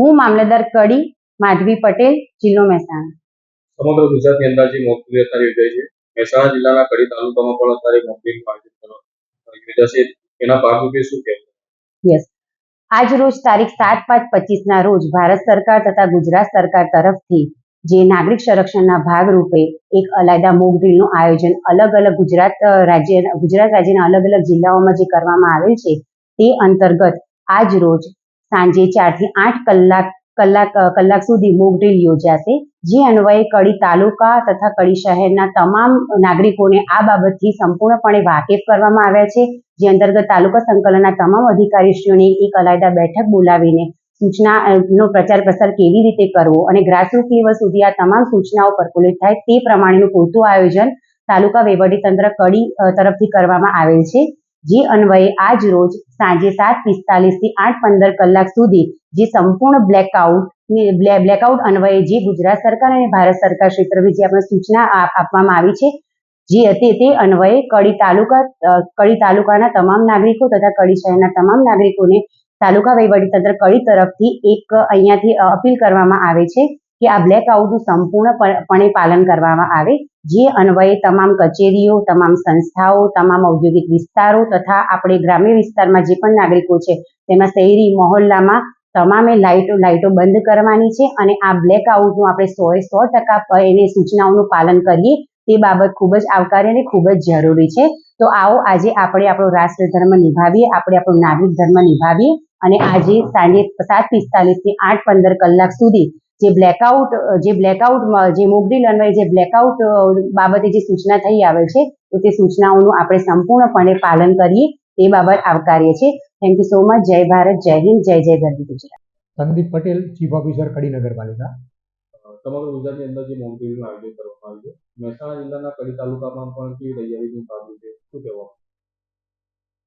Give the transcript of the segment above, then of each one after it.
હું મામલતદાર કડી માધવી પટેલ જિલ્લો મહેસાણા. સમગ્ર ગુજરાતની અંદર જે મોકલી અત્યારે યોજાય છે મહેસાણા જિલ્લાના કડી તાલુકામાં પણ અત્યારે મોકલી આયોજન યોજાશે એના ભાગરૂપે શું કહેવું? યસ. આજ રોજ તારીખ સાત પાંચ પચીસના રોજ ભારત સરકાર તથા ગુજરાત સરકાર તરફથી જે નાગરિક સંરક્ષણના ભાગરૂપે એક અલાયદા મોક ડ્રીલનું આયોજન અલગ અલગ ગુજરાત રાજ્ય ગુજરાત રાજ્યના અલગ અલગ જિલ્લાઓમાં જે કરવામાં આવેલ છે તે અંતર્ગત આજ રોજ સાંજે ચારથી આઠ કલાક કલાક કલાક સુધી મોક ડ્રીલ યોજાશે, જે અન્વયે કડી તાલુકા તથા કડી શહેરના તમામ નાગરિકોને આ બાબતથી સંપૂર્ણપણે વાકેફ કરવામાં આવ્યા છે, જે અંતર્ગત તાલુકા સંકલનના તમામ અધિકારીશ્રીઓની એક અલાયદા બેઠક બોલાવીને સૂચના નો પ્રચાર પ્રસાર કેવી રીતે કરવો અને ગ્રાસરૂટ લેવલ સુધી આ તમામ સૂચનાઓ પર્કુલેટ થાય તે પ્રમાણેનું પૂરતું આયોજન તાલુકા વહીવટીતંત્ર કડી તરફથી કરવામાં આવેલ છે. જે અન્વયે આજ રોજ સાંજે સાત પિસ્તાલીસથી આઠ પંદર કલાક સુધી જે સંપૂર્ણ બ્લેકઆઉટ બ્લેકઆઉટ અન્વયે જે ગુજરાત સરકાર અને ભારત સરકાર ક્ષેત્ર જે આપણે સૂચના આપવામાં આવી છે, જે હતી તે અન્વયે કડી તાલુકા કડી તાલુકાના તમામ નાગરિકો તથા કડી શહેરના તમામ નાગરિકોને તાલુકા વહીવટીતંત્ર કડી તરફથી એક અહીંયાથી અપીલ કરવામાં આવે છે. કે આ બ્લેકઆઉટનું સંપૂર્ણપણે પાલન કરવામાં આવે, જે અન્વયે તમામ કચેરીઓ, તમામ સંસ્થાઓ, તમામ ઔદ્યોગિક વિસ્તારો તથા આપણે ગ્રામ્ય વિસ્તારમાં જે પણ નાગરિકો છે, તેમાં શહેરી મહોલ્લામાં તમામે લાઇટો લાઇટો બંધ કરવાની છે અને આ બ્લેકઆઉટનું આપણે સોએ સો ટકા એને સૂચનાઓનું પાલન કરીએ, તે બાબત ખૂબ જ આવકાર્ય અને ખૂબ જ જરૂરી છે. તો આવો આજે આપણે આપણો રાષ્ટ્ર ધર્મ નિભાવીએ, આપણે આપણો નાગરિક ધર્મ નિભાવીએ અને આજે સાંજે સાત પિસ્તાલીસથી આઠ પંદર કલાક સુધી જે બ્લેકઆઉટ જે બ્લેકઆઉટ જે મોકડ્રીલ અન્વયે જે બ્લેકઆઉટ બાબતે જે સૂચના થઈ આવે છે તો તે સૂચનાઓનું આપણે સંપૂર્ણપણે પાલન કરીએ તે બાબત આવકારીએ છીએ. થેન્ક યુ સો મચ જય ભારત જય હિન્દ જય જય ગરવી ગુજરાત. સંદીપ પટેલ ચીફ ઓફિસર કડી નગરપાલિકા સમગ્ર ગુજરાતની અંદર જે મોકડ્રીલનું આયોજન કરવામાં આવ્યું છે મહેસાણા જિલ્લાના કડી તાલુકામાં પણ કેવી તૈયારીનું શું કહેવા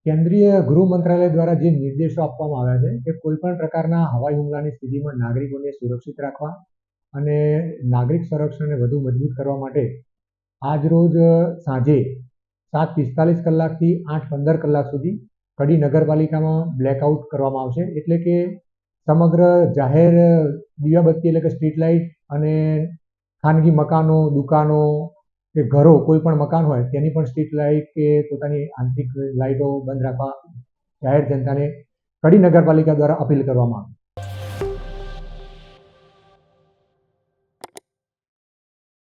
કેન્દ્રીય ગૃહ મંત્રાલય દ્વારા જે નિર્દેશો આપવામાં આવ્યા છે કે કોઈ પણ પ્રકારના હવાઈ હુમલાની સ્થિતિમાં નાગરિકોને સુરક્ષિત રાખવા અને નાગરિક સંરક્ષણને વધુ મજબૂત કરવા માટે આજ રોજ સાંજે સાત પિસ્તાલીસ કલાકથી આઠ પંદર કલાક સુધી કડી નગરપાલિકામાં બ્લેકઆઉટ કરવામાં આવશે. એટલે કે સમગ્ર જાહેર દીવાબત્તી એટલે કે સ્ટ્રીટ લાઇટ અને ખાનગી મકાનો, દુકાનો કે ઘરો કોઈ પણ મકાન હોય, તેની પણ સ્ટ્રીટ લાઇટ કે પોતાની આંતરિક લાઇટો બંધ રાખવા જાહેર જનતાને કડી નગરપાલિકા દ્વારા અપીલ કરવામાં આવી.